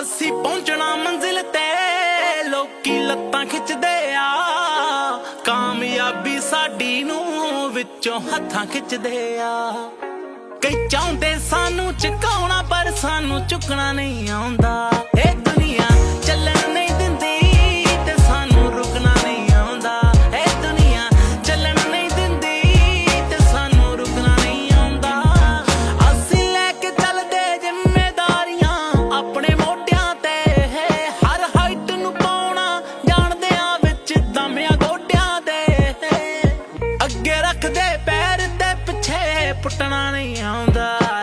ਅਸੀਂ ਪਹੁੰਚਣਾ ਮੰਜ਼ਿਲ ਤੇ, ਲੋਕੀ ਲੱਤਾਂ ਖਿੱਚਦੇ ਆ। ਕਾਮਯਾਬੀ ਸਾਡੀ ਨੂੰ ਵਿੱਚੋਂ ਹੱਥਾਂ ਖਿੱਚਦੇ ਆ। ਕਈ ਚਾਹੁੰਦੇ ਸਾਨੂੰ ਚੁਕਾਉਣਾ, ਪਰ ਸਾਨੂੰ ਚੁੱਕਣਾ ਨਹੀਂ ਆਉਂਦਾ। ਰੱਖਦੇ ਪੈਰ ਤੇ ਪਿੱਛੇ ਪੁੱਟਣਾ ਨਹੀਂ ਆਉਂਦਾ।